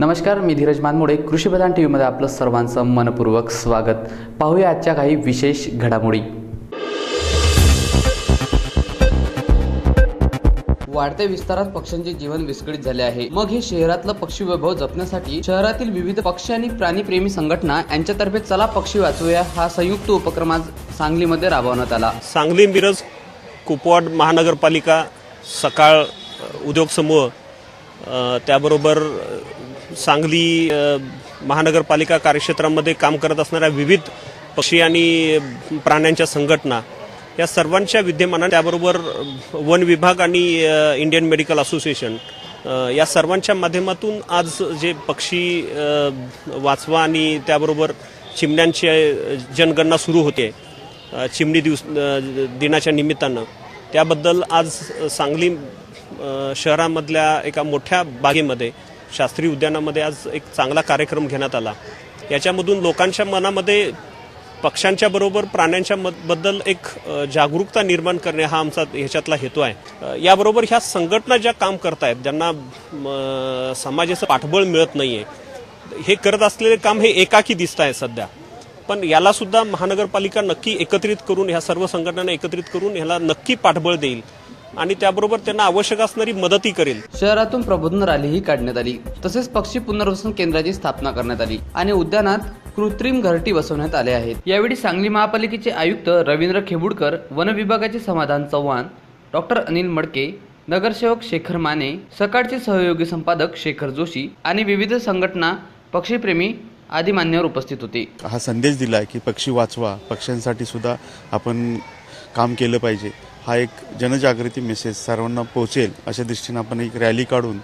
नमस्कार मी धीरज मानमोडे. कृषी प्रधान टी व्हीमध्ये आपलं सर्वांचं मनपूर्वक स्वागत. पाहूया आजच्या काही विशेष घडामोडी. वाढत्या विस्तारात पक्ष्यांचे जीवन विस्कळीत झाले आहे. मग हे शहरातलं पक्षी वैभव जपण्यासाठी शहरातील विविध पक्षी आणि प्राणीप्रेमी संघटना यांच्यातर्फे चला पक्षी वाचूया हा संयुक्त उपक्रम आज सांगलीमध्ये राबवण्यात आला. सांगली मिरज कुपवाड महानगरपालिका सकाळ उद्योग समूह त्याबरोबर सांगली महानगरपालिका कार्यक्षेत्रामध्ये काम करत असणाऱ्या विविध पक्षी आणि प्राण्यांच्या संघटना या सर्वांच्या विद्यमानाने त्याबरोबर वन विभाग आणि इंडियन मेडिकल असोसिएशन या सर्वांच्या माध्यमातून आज जे पक्षी वाचवा आणि त्याबरोबर चिमण्यांची जनगणना सुरू होते चिमणी दिवस दिनाच्या निमित्तानं त्याबद्दल आज सांगली शहरामधल्या एका मोठ्या बागेमध्ये शास्त्रीय उद्यानामध्ये आज एक चांगला कार्यक्रम घेण्यात आला. याच्यामधून लोकांच्या मनामध्ये पक्ष्यांच्या बरोबर प्राण्यांच्या बद्दल एक जागरूकता निर्माण करणे हा आमचा ह्याच्यातला हेतू आहे. याबरोबर ह्या संघटना ज्या काम करतायत ज्यांना समाजाचं पाठबळ मिळत नाहीये हे करत असलेले काम हे एकाकी दिसत आहे सध्या. पण याला सुद्धा महानगरपालिका नक्की एकत्रित करून ह्या सर्व संघटनांना एकत्रित करून ह्याला नक्की पाठबळ देईल. आणि त्याबरोबर त्यांना आवश्यक असणारी मदतही करेल. शहरातून प्रबोधन रॅलीही काढण्यात आली. तसेच पक्षी पुनर्वसन केंद्राची स्थापना करण्यात आली आणि उद्यानात कृत्रिम घरटी बसवण्यात आले आहेत. यावेळी सांगली महापालिकेचे आयुक्त रवींद्र खेबुडकर वन विभागाचे समाधान चव्हाण डॉक्टर अनिल मडके नगरसेवक शेखर माने सकाळचे सहयोगी संपादक शेखर जोशी आणि विविध संघटना पक्षीप्रेमी आदी मान्यवर उपस्थित होते. हा संदेश दिला आहे की पक्षी वाचवा. पक्ष्यांसाठी सुद्धा आपण काम केलं पाहिजे. हा एक जनजागृती मेसेज सर्वांना पोहोचेल अशा दृष्टीने आपण एक रॅली काढून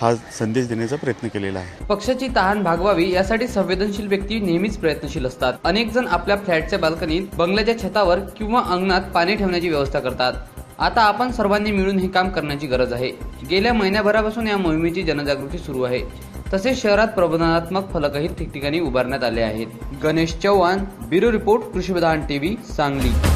हा संदेश देण्याचा प्रयत्न केलेला आहे. पक्षाची तहान भागवावी यासाठी संवेदनशील व्यक्ती नेहमीच प्रयत्नशील असतात. अनेक जण आपल्या फ्लॅटच्या बाल्कनीत बंगल्याच्या छतावर किंवा अंगणात पाणी ठेवण्याची व्यवस्था करतात. आता आपण सर्वांनी मिळून हे काम करण्याची गरज आहे. गेल्या महिन्याभरापासून या मोहिमेची जनजागृती सुरू आहे. तसेच शहरात प्रबोधनात्मक फलकही ठिकठिकाणी उभारण्यात आले आहेत. Ganesh Chavan bureau report Krishipradhan TV Sangli.